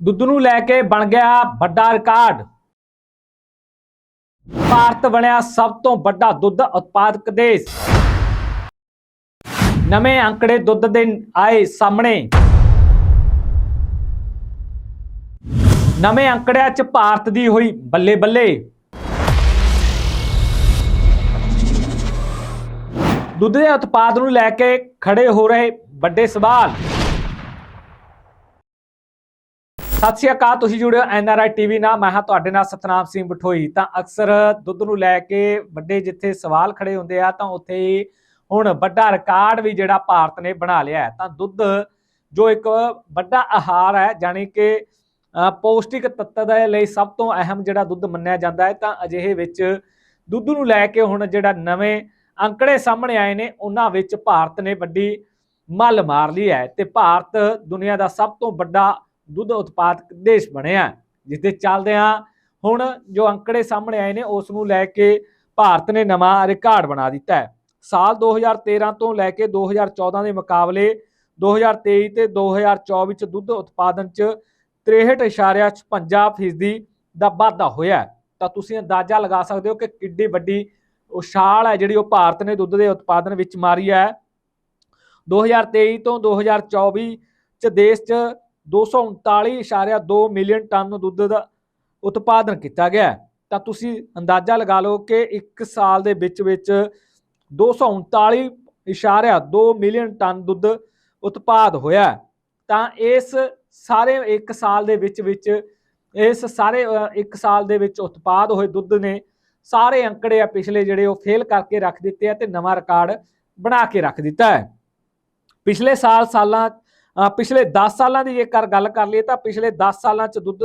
ਦੁੱਧ ਨੂੰ ਲੈ ਕੇ ਬਣ ਗਿਆ ਵੱਡਾ ਰਿਕਾਰਡ। ਭਾਰਤ ਬਣਿਆ ਸਭ ਤੋਂ ਵੱਡਾ ਦੁੱਧ ਉਤਪਾਦਕ ਦੇਸ਼। ਨਵੇਂ ਅੰਕੜੇ ਦੁੱਧ ਦੇ ਆਏ ਸਾਹਮਣੇ। ਨਵੇਂ ਅੰਕੜਿਆਂ 'ਚ ਭਾਰਤ ਦੀ ਹੋਈ ਬੱਲੇ ਬੱਲੇ ਦੁੱਧ ਦੇ ਉਤਪਾਦ ਨੂੰ ਲੈ ਕੇ ਖੜੇ ਹੋ ਰਹੇ ਵੱਡੇ ਸਵਾਲ। ਸਤਿ ਸ਼੍ਰੀ ਅਕਾਲ, ਤੁਸੀਂ ਜੁੜਿਓ ਐਨਆਰਆਈ ਟੀਵੀ ਨਾਲ। ਮੈਂ ਹਾਂ ਤੁਹਾਡੇ ਨਾਲ ਸਤਨਾਮ ਸਿੰਘ ਬਠੋਈ। ਤਾਂ ਅਕਸਰ ਦੁੱਧ ਨੂੰ ਲੈ ਕੇ ਵੱਡੇ ਜਿੱਥੇ ਸਵਾਲ ਖੜੇ ਹੁੰਦੇ ਆ, ਤਾਂ ਉੱਥੇ ਹੀ ਹੁਣ ਵੱਡਾ ਰਿਕਾਰਡ ਵੀ ਜਿਹੜਾ ਭਾਰਤ ਨੇ ਬਣਾ ਲਿਆ ਹੈ। ਤਾਂ ਦੁੱਧ ਜੋ ਇੱਕ ਵੱਡਾ ਆਹਾਰ ਹੈ, ਜਾਣੀ ਕਿ ਪੌਸ਼ਟਿਕ ਤੱਤ ਦੇ ਲਈ ਸਭ ਤੋਂ ਅਹਿਮ ਜਿਹੜਾ ਦੁੱਧ ਮੰਨਿਆ ਜਾਂਦਾ ਹੈ, ਤਾਂ ਅਜਿਹੇ ਵਿੱਚ ਦੁੱਧ ਨੂੰ ਲੈ ਕੇ ਹੁਣ ਜਿਹੜਾ ਨਵੇਂ ਅੰਕੜੇ ਸਾਹਮਣੇ ਆਏ ਨੇ, ਉਹਨਾਂ ਵਿੱਚ ਭਾਰਤ ਨੇ ਵੱਡੀ ਮੱਲ ਮਾਰ ਲਈ ਹੈ। ਤੇ ਭਾਰਤ ਦੁਨੀਆ ਦਾ ਸਭ ਤੋਂ ਵੱਡਾ ਦੁੱਧ ਉਤਪਾਦਕ ਦੇਸ਼ ਬਣਿਆ ਜਿਸ ਦੇ ਚੱਲਦਿਆਂ ਹੁਣ ਜੋ ਅੰਕੜੇ ਸਾਹਮਣੇ ਆਏ ਨੇ, ਉਸ ਨੂੰ ਲੈ ਕੇ ਭਾਰਤ ਨੇ ਨਵਾਂ ਰਿਕਾਰਡ ਬਣਾ ਦਿੱਤਾ ਹੈ। ਸਾਲ 2013 ਤੋਂ ਲੈ ਕੇ 2014 ਦੇ ਮੁਕਾਬਲੇ 2023 ਤੇ 2024 ਚ ਦੁੱਧ ਉਤਪਾਦਨ ਚ 63.56 ਫੀਸਦੀ ਦਾ ਵਾਧਾ ਹੋਇਆ ਤਾਂ ਤੁਸੀਂ ਅੰਦਾਜ਼ਾ ਲਗਾ ਸਕਦੇ ਹੋ ਕਿ ਕਿੱਡੀ ਵੱਡੀ ਉਛਾਲ ਹੈ ਜਿਹੜੀ ਉਹ ਭਾਰਤ ਨੇ ਦੁੱਧ ਦੇ ਉਤਪਾਦਨ ਵਿੱਚ ਮਾਰੀ ਹੈ। 2023 ਤੋਂ 2024 ਚ ਦੇਸ਼ ਚ 239.2 ਮਿਲੀਅਨ ਟਨ ਦੁੱਧ ਦਾ ਉਤਪਾਦਨ ਕੀਤਾ ਗਿਆ ਤਾਂ ਤੁਸੀਂ ਅੰਦਾਜ਼ਾ ਲਗਾ ਲਓ ਕਿ 1 ਸਾਲ ਦੇ ਵਿੱਚ ਵਿੱਚ 239.2 ਮਿਲੀਅਨ ਟਨ ਦੁੱਧ ਉਤਪਾਦ ਹੋਇਆ ਤਾਂ ਇਸ ਸਾਰੇ 1 ਸਾਲ ਦੇ ਵਿੱਚ ਵਿੱਚ ਇਸ ਸਾਰੇ 1 ਸਾਲ ਦੇ ਵਿੱਚ ਉਤਪਾਦ ਹੋਏ ਦੁੱਧ ਨੇ ਸਾਰੇ ਅੰਕੜੇ ਆ ਪਿਛਲੇ ਜਿਹੜੇ ਉਹ ਫੇਲ ਕਰਕੇ ਰੱਖ ਦਿੱਤੇ ਆ ਤੇ ਨਵਾਂ ਰਿਕਾਰਡ ਬਣਾ ਕੇ ਰੱਖ ਦਿੱਤਾ ਹੈ। ਪਿਛਲੇ ਸਾਲ ਸਾਲਾਂ ਪਿਛਲੇ 10 ਸਾਲਾਂ ਦੀ ਜੇਕਰ ਗੱਲ ਕਰ ਲਈਏ ਤਾਂ ਪਿਛਲੇ 10 ਸਾਲਾਂ ਚ ਦੁੱਧ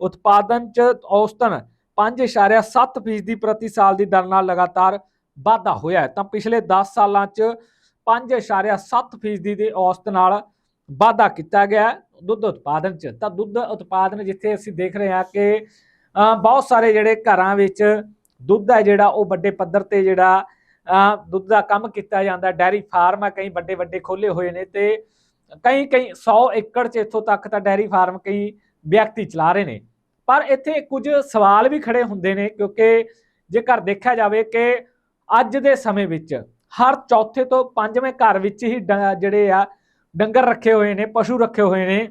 ਉਤਪਾਦਨ ਚ ਔਸਤਨ 5.7% ਫੀਸਦੀ ਪ੍ਰਤੀ ਸਾਲ ਦੀ ਦਰ ਨਾਲ ਲਗਾਤਾਰ ਵਾਧਾ ਹੋਇਆ ਹੈ। ਤਾਂ ਪਿਛਲੇ 10 ਸਾਲਾਂ ਚ 5.7% ਫੀਸਦੀ ਦੇ ਔਸਤ ਨਾਲ ਵਾਧਾ ਕੀਤਾ ਗਿਆ ਦੁੱਧ ਉਤਪਾਦਨ ਚ। ਤਾਂ ਦੁੱਧ ਉਤਪਾਦਨ ਜਿੱਥੇ ਅਸੀਂ ਦੇਖ ਰਹੇ ਹਾਂ ਕਿ ਬਹੁਤ ਸਾਰੇ ਜਿਹੜੇ ਘਰਾਂ ਵਿੱਚ ਦੁੱਧ ਹੈ ਜਿਹੜਾ ਉਹ ਵੱਡੇ ਪੱਧਰ ਤੇ ਜਿਹੜਾ ਦੁੱਧ ਦਾ ਕੰਮ ਕੀਤਾ ਜਾਂਦਾ ਡੈਰੀ ਫਾਰਮ ਆ ਕਈ ਵੱਡੇ ਵੱਡੇ ਖੋਲੇ ਹੋਏ ਨੇ ਤੇ ਕਈ ਕਈ 100 ਏਕੜ ਚ ਇੱਥੋਂ ਤੱਕ ਤਾਂ ਡੈਰੀ ਫਾਰਮ ਕਈ ਵਿਅਕਤੀ ਚਲਾ ਰਹੇ ਨੇ। ਪਰ ਇੱਥੇ ਕੁਝ ਸਵਾਲ ਵੀ ਖੜੇ ਹੁੰਦੇ ਨੇ ਕਿਉਂਕਿ ਜੇਕਰ ਦੇਖਿਆ ਜਾਵੇ ਕਿ ਅੱਜ ਦੇ ਸਮੇਂ ਵਿੱਚ ਹਰ ਚੌਥੇ ਤੋਂ ਪੰਜਵੇਂ ਘਰ ਵਿੱਚ ਹੀ ਡ- ਜਿਹੜੇ ਆ, ਡੰਗਰ ਰੱਖੇ ਹੋਏ ਨੇ, ਪਸ਼ੂ ਰੱਖੇ ਹੋਏ ਨੇ।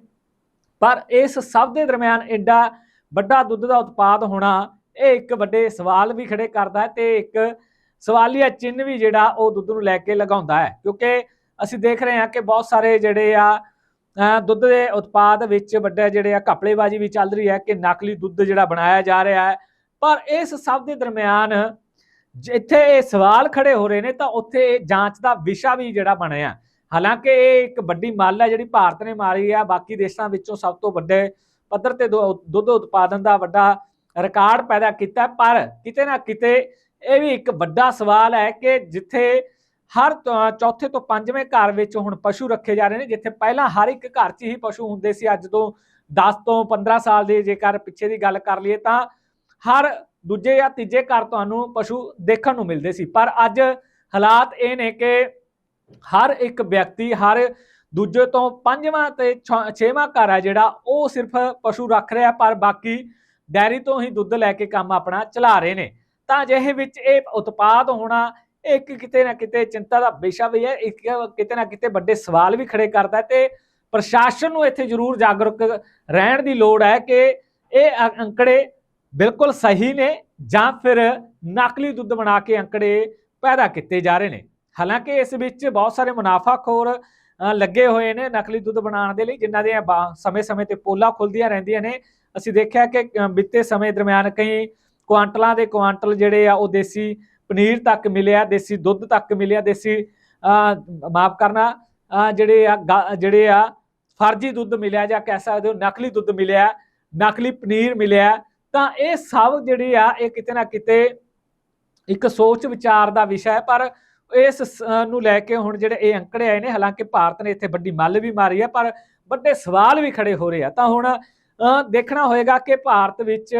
ਪਰ ਇਸ ਸਭ ਦੇ ਦਰਮਿਆਨ ਐਡਾ ਵੱਡਾ ਦੁੱਧ ਦਾ ਉਤਪਾਦ ਹੋਣਾ ਇਹ ਇੱਕ ਵੱਡੇ ਸਵਾਲ ਵੀ ਖੜੇ ਕਰਦਾ ਹੈ ਤੇ ਇੱਕ ਸਵਾਲੀਆ ਚਿੰਨ੍ਹ ਵੀ ਜਿਹੜਾ ਉਹ ਦੁੱਧ ਨੂੰ ਲੈ ਕੇ ਲਗਾਉਂਦਾ ਹੈ। ਕਿਉਂਕਿ ਅਸੀਂ ਦੇਖ ਰਹੇ ਹਾਂ ਕਿ ਬਹੁਤ ਸਾਰੇ ਜਿਹੜੇ ਆ ਦੁੱਧ ਦੇ ਉਤਪਾਦ ਵਿੱਚ ਵੱਡੇ ਜਿਹੜੇ ਆ ਘਪਲੇਬਾਜ਼ੀ ਵੀ ਚੱਲ ਰਹੀ ਹੈ ਕਿ ਨਕਲੀ ਦੁੱਧ ਜਿਹੜਾ ਬਣਾਇਆ ਜਾ ਰਿਹਾ ਹੈ। ਪਰ ਇਸ ਸਭ ਦੇ ਦਰਮਿਆਨ ਜਿੱਥੇ ਇਹ ਸਵਾਲ ਖੜੇ ਹੋ ਰਹੇ ਨੇ ਤਾਂ ਉੱਥੇ ਇਹ ਜਾਂਚ ਦਾ ਵਿਸ਼ਾ ਵੀ ਜਿਹੜਾ ਬਣਿਆ। ਹਾਲਾਂਕਿ ਇਹ ਇੱਕ ਵੱਡੀ ਮੱਲ ਹੈ, ਜਿਹੜੀ ਭਾਰਤ ਨੇ ਮਾਰੀ ਆ। ਬਾਕੀ ਦੇਸ਼ਾਂ ਵਿੱਚੋਂ ਸਭ ਤੋਂ ਵੱਡੇ ਪੱਧਰ ਤੇ ਦੁ- ਦੁੱਧ ਉਤਪਾਦਨ ਦਾ ਵੱਡਾ ਰਿਕਾਰਡ ਪੈਦਾ ਕੀਤਾ ਪਰ ਕਿਤੇ ਨਾ ਕਿਤੇ ਇਹ ਵੀ ਇੱਕ ਵੱਡਾ ਸਵਾਲ ਹੈ ਕਿ ਜਿੱਥੇ ਹਰ ਚੌਥੇ ਤੋਂ ਪੰਜਵੇਂ ਘਰ ਵਿੱਚ ਹੁਣ ਪਸ਼ੂ ਰੱਖੇ ਜਾ ਰਹੇ ਨੇ, ਜਿੱਥੇ ਪਹਿਲਾਂ ਹਰ ਇੱਕ ਘਰ 'ਚ ਹੀ ਪਸ਼ੂ ਹੁੰਦੇ ਸੀ। ਅੱਜ ਤੋਂ 10 ਤੋਂ 15 ਸਾਲ ਦੇ ਜੇਕਰ ਪਿੱਛੇ ਦੀ ਗੱਲ ਕਰ ਲਈਏ ਤਾਂ ਹਰ ਦੂਜੇ ਜਾਂ ਤੀਜੇ ਘਰ ਤੁਹਾਨੂੰ ਪਸ਼ੂ ਦੇਖਣ ਨੂੰ ਮਿਲਦੇ ਸੀ। ਪਰ ਅੱਜ ਹਾਲਾਤ ਇਹ ਨੇ ਕਿ ਹਰ ਇੱਕ ਵਿਅਕਤੀ, ਹਰ ਦੂਜੇ ਤੋਂ ਪੰਜਵਾਂ ਤੇ ਛ- ਛੇਵਾਂ ਘਰ ਹੈ ਜਿਹੜਾ, ਉਹ ਸਿਰਫ ਪਸ਼ੂ ਰੱਖ ਰਿਹਾ, ਪਰ ਬਾਕੀ ਡੈਰੀ ਤੋਂ ਹੀ ਦੁੱਧ ਲੈ ਕੇ ਕੰਮ ਆਪਣਾ ਚਲਾ ਰਹੇ ਨੇ। ਤਾਂ ਅਜਿਹੇ ਵਿੱਚ ਇਹ ਉਤਪਾਦ ਹੋਣਾ ਇੱਕ ਕਿਤੇ ਨਾ ਕਿਤੇ ਚਿੰਤਾ ਦਾ ਵਿਸ਼ਾ ਵੀ ਹੈ ਇੱਕ ਕਿਤੇ ਨਾ ਕਿਤੇ ਵੱਡੇ ਸਵਾਲ ਵੀ ਖੜੇ ਕਰਦਾ ਹੈ ਤੇ ਪ੍ਰਸ਼ਾਸਨ ਨੂੰ ਇੱਥੇ ਜ਼ਰੂਰ ਜਾਗਰੂਕ ਰਹਿਣ ਦੀ ਲੋੜ ਹੈ ਕਿ ਇਹ ਅੰਕੜੇ ਬਿਲਕੁਲ ਸਹੀ ਨੇ ਜਾਂ ਫਿਰ ਨਕਲੀ ਦੁੱਧ ਬਣਾ ਕੇ ਅੰਕੜੇ ਪੈਦਾ ਕੀਤੇ ਜਾ ਰਹੇ ਨੇ। ਹਾਲਾਂਕਿ ਇਸ ਵਿੱਚ ਬਹੁਤ ਸਾਰੇ ਮੁਨਾਫਾਖੋਰ ਲੱਗੇ ਹੋਏ ਨੇ ਨਕਲੀ ਦੁੱਧ ਬਣਾਉਣ ਦੇ ਲਈ ਜਿਨ੍ਹਾਂ ਦੀਆਂ ਸਮੇਂ-ਸਮੇਂ ਤੇ ਪੋਲਾਂ ਖੁੱਲਦੀਆਂ ਰਹਿੰਦੀਆਂ ਨੇ। ਅਸੀਂ ਦੇਖਿਆ ਕਿ ਅ, ਬੀਤੇ ਸਮੇਂ ਦਰਮਿਆਨ ਕਈ ਕੁਆਂਟਲਾਂ ਦੇ ਕੁਆਂਟਲ ਜਿਹੜੇ ਆ ਉਹ ਦੇਸੀ ਪਨੀਰ ਤੱਕ ਮਿਲਿਆ, ਦੇਸੀ ਦੁੱਧ ਤੱਕ ਮਿਲਿਆ, ਦੇਸੀ ਮਾਫ ਕਰਨਾ ਜਿਹੜੇ ਆ ਗਾ- ਜਿਹੜੇ ਆ ਫਰਜ਼ੀ ਦੁੱਧ ਮਿਲਿਆ ਜਾਂ ਕਹਿ ਸਕਦੇ ਹੋ ਨਕਲੀ ਦੁੱਧ ਮਿਲਿਆ, ਨਕਲੀ ਪਨੀਰ ਮਿਲਿਆ, ਤਾਂ ਇਹ ਸਭ ਜਿਹੜੇ ਆ, ਇਹ ਕਿਤੇ ਨਾ ਕਿਤੇ ਇੱਕ ਸੋਚ ਵਿਚਾਰ ਦਾ ਵਿਸ਼ਾ ਹੈ, ਪਰ ਇਸ ਨੂੰ ਲੈ ਕੇ ਹੁਣ ਜਿਹੜੇ ਇਹ ਅੰਕੜੇ ਆਏ ਨੇ, ਹਾਲਾਂਕਿ ਭਾਰਤ ਨੇ ਇੱਥੇ ਵੱਡੀ ਮੱਲ ਵੀ ਮਾਰੀ ਹੈ, ਪਰ ਵੱਡੇ ਸਵਾਲ ਵੀ ਖੜੇ ਹੋ ਰਹੇ ਆ, ਤਾਂ ਹੁਣ ਦੇਖਣਾ ਹੋਏਗਾ ਕਿ ਭਾਰਤ ਵਿੱਚ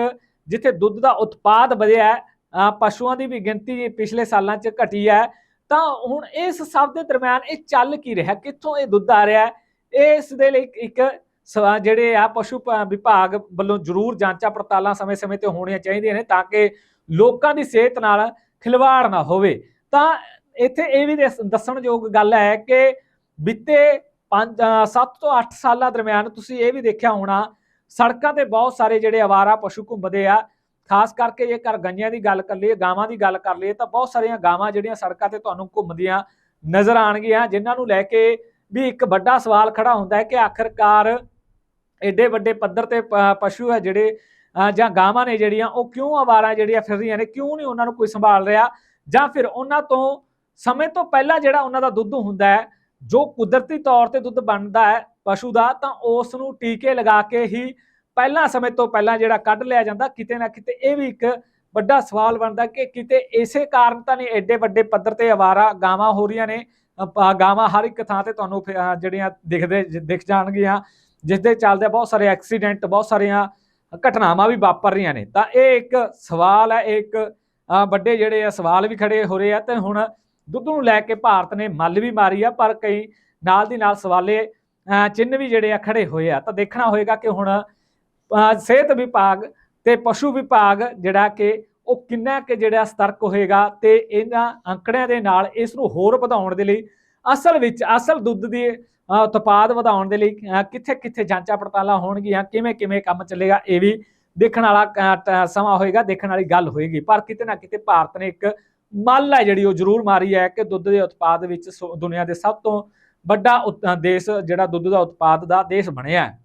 ਜਿੱਥੇ ਦੁੱਧ ਦਾ ਉਤਪਾਦ ਵਧਿਆ ਹੈ ਪਸ਼ੂਆਂ ਦੀ ਵੀ ਗਿਣਤੀ ਪਿਛਲੇ ਸਾਲਾਂ 'ਚ ਘਟੀ ਹੈ। ਤਾਂ ਹੁਣ ਇਸ ਸਭ ਦੇ ਦਰਮਿਆਨ ਇਹ ਚੱਲ ਕੀ ਰਿਹਾ? ਕਿੱਥੋਂ ਇਹ ਦੁੱਧ ਆ ਰਿਹਾ? ਇਸ ਦੇ ਲਈ ਇੱਕ ਸਵਾ, ਜਿਹੜੇ ਆ ਪਸ਼ੂ ਵਿਭਾਗ ਵੱਲੋਂ ਜ਼ਰੂਰ ਜਾਂਚਾਂ ਪੜਤਾਲਾਂ ਸਮੇਂ-ਸਮੇਂ ਤੇ ਹੋਣੀਆਂ ਚਾਹੀਦੀਆਂ ਨੇ ਤਾਂ ਕਿ ਲੋਕਾਂ ਦੀ ਸਿਹਤ ਨਾਲ ਖਿਲਵਾੜ ਨਾ ਹੋਵੇ। ਤਾਂ ਇੱਥੇ ਇਹ ਵੀ ਦੱਸ- ਦੱਸਣਯੋਗ ਗੱਲ ਹੈ ਕਿ ਬੀਤੇ 5 7 ਤੋਂ 8 ਸਾਲਾਂ ਦਰਮਿਆਨ ਤੁਸੀਂ ਇਹ ਵੀ ਦੇਖਿਆ ਹੋਣਾ, ਸੜਕਾਂ ਤੇ ਬਹੁਤ ਸਾਰੇ ਜਿਹੜੇ ਆਵਾਰਾ ਪਸ਼ੂ ਘੁੰਮਦੇ ਆ ਖਾਸ ਕਰਕੇ ਜੇਕਰ ਗਈਆਂ ਦੀ ਗੱਲ ਕਰ ਲਈਏ ਗਾਵਾਂ ਦੀ ਗੱਲ ਕਰ ਲਈਏ ਤਾਂ ਬਹੁਤ ਸਾਰੀਆਂ ਗਾਵਾਂ ਜਿਹੜੀਆਂ ਸੜਕਾਂ ਤੇ ਤੁਹਾਨੂੰ ਘੁੰਮਦੀਆਂ ਨਜ਼ਰ ਆਣਗੀਆਂ ਜਿਨ੍ਹਾਂ ਨੂੰ ਲੈ ਕੇ ਵੀ ਇੱਕ ਵੱਡਾ ਸਵਾਲ ਖੜਾ ਹੁੰਦਾ ਹੈ ਕਿ ਆਖਰਕਾਰ ਐਡੇ ਵੱਡੇ ਪੱਧਰ ਤੇ ਪਸ਼ੂ ਹੈ ਜਿਹੜੇ ਅ, ਜਾਂ ਗਾਵਾਂ ਨੇ ਜਿਹੜੀਆਂ ਉਹ ਕਿਉਂ ਆਵਾਰਾ ਜਿਹੜੀਆਂ ਫਿਰ ਰਹੀਆਂ ਨੇ ਕਿਉਂ ਨਹੀਂ ਉਹਨਾਂ ਨੂੰ ਕੋਈ ਸੰਭਾਲ ਰਿਹਾ? ਜਾਂ ਫਿਰ ਉਹਨਾਂ ਤੋਂ ਸਮੇਂ ਤੋਂ ਪਹਿਲਾਂ ਜਿਹੜਾ ਉਹਨਾਂ ਦਾ ਦੁੱਧ ਹੁੰਦਾ ਹੈ ਜੋ ਕੁਦਰਤੀ ਤੌਰ ਤੇ ਦੁੱਧ ਬਣਦਾ ਹੈ ਪਸ਼ੂ ਦਾ ਤਾਂ ਉਸ ਨੂੰ ਟੀਕੇ ਲਗਾ ਕੇ ਹੀ ਪਹਿਲਾਂ ਸਮੇਂ ਤੋਂ ਪਹਿਲਾਂ ਜਿਹੜਾ ਕੱਢ ਲਿਆ ਜਾਂਦਾ ਕਿਤੇ ਨਾ ਕਿਤੇ ਇਹ ਵੀ ਇੱਕ ਵੱਡਾ ਸਵਾਲ ਬਣਦਾ ਕਿ ਕਿਤੇ ਇਸੇ ਕਾਰਨ ਤਾਂ ਨਹੀਂ ਐਡੇ ਵੱਡੇ ਪੱਧਰ ਤੇ ਆਵਾਰਾ ਗਾਵਾਂ ਹੋ ਰਹੀਆਂ ਨੇ ਗਾਵਾਂ ਹਰ ਇੱਕ ਥਾਂ ਤੇ ਤੁਹਾਨੂੰ ਫਿਰ, ਜਿਹੜੀਆਂ ਦਿਖਦੇ ਦਿਖ ਜਾਣਗੀਆਂ ਜਿਸ ਦੇ ਚੱਲਦੇ ਬਹੁਤ ਸਾਰੇ ਐਕਸੀਡੈਂਟ ਬਹੁਤ ਸਾਰੀਆਂ ਘਟਨਾਵਾਂ ਵੀ ਵਾਪਰ ਰਹੀਆਂ ਨੇ। ਤਾਂ ਇਹ ਇੱਕ ਸਵਾਲ ਹੈ ਇਹ ਇੱਕ ਵੱਡੇ ਜਿਹੜੇ ਆ ਸਵਾਲ ਵੀ ਖੜੇ ਹੋ ਰਹੇ ਆ ਤੇ ਹੁਣ ਦੁੱਧ ਨੂੰ ਲੈ ਕੇ ਭਾਰਤ ਨੇ ਮੱਲ ਵੀ ਮਾਰੀ ਆ ਪਰ ਕਈ ਨਾਲ ਦੀ ਨਾਲ ਸਵਾਲੇ ਅ, ਚਿੰਨ੍ਹ ਵੀ ਜਿਹੜੇ ਆ ਖੜੇ ਹੋਏ ਆ। ਤਾਂ ਦੇਖਣਾ ਹੋਏਗਾ ਕਿ ਹੁਣ ਸਿਹਤ ਵਿਭਾਗ ਤੇ ਪਸ਼ੂ ਵਿਭਾਗ ਜਿਹੜਾ ਕਿ ਉਹ ਕਿੰਨਾ ਕਿ ਜਿਹੜਾ ਸਤਰਕ ਹੋਏਗਾ ਤੇ ਇਹਨਾਂ ਅੰਕੜਿਆਂ ਦੇ ਨਾਲ ਇਸ ਨੂੰ ਹੋਰ ਵਧਾਉਣ ਦੇ ਲਈ, ਅਸਲ ਵਿੱਚ ਅਸਲ ਦੁੱਧ ਦੀ ਉਤਪਾਦ ਵਧਾਉਣ ਦੇ ਲਈ ਕਿੱਥੇ ਕਿੱਥੇ ਜਾਂਚਾਂ ਪੜਤਾਲਾਂ ਹੋਣਗੀਆਂ ਕਿਵੇਂ ਕਿਵੇਂ ਕੰਮ ਚੱਲੇਗਾ, ਇਹ ਵੀ ਦੇਖਣ ਵਾਲਾ ਸਮਾਂ ਹੋਏਗਾ, ਦੇਖਣ ਵਾਲੀ ਗੱਲ ਹੋਏਗੀ। ਪਰ ਕਿਤੇ ਨਾ ਕਿਤੇ ਭਾਰਤ ਨੇ ਇੱਕ ਮੱਲ ਹੈ ਜਿਹੜੀ ਉਹ ਜ਼ਰੂਰ ਮਾਰੀ ਹੈ ਕਿ ਦੁੱਧ ਦੇ ਉਤਪਾਦ ਵਿੱਚ ਸੋ- ਦੁਨੀਆ ਦੇ ਸਭ ਤੋਂ ਵੱਡਾ ਉਤ- ਦੇਸ਼ ਜਿਹੜਾ ਦੁੱਧ ਦਾ ਉਤਪਾਦ ਦਾ ਦੇਸ਼ ਬਣਿਆ ਹੈ।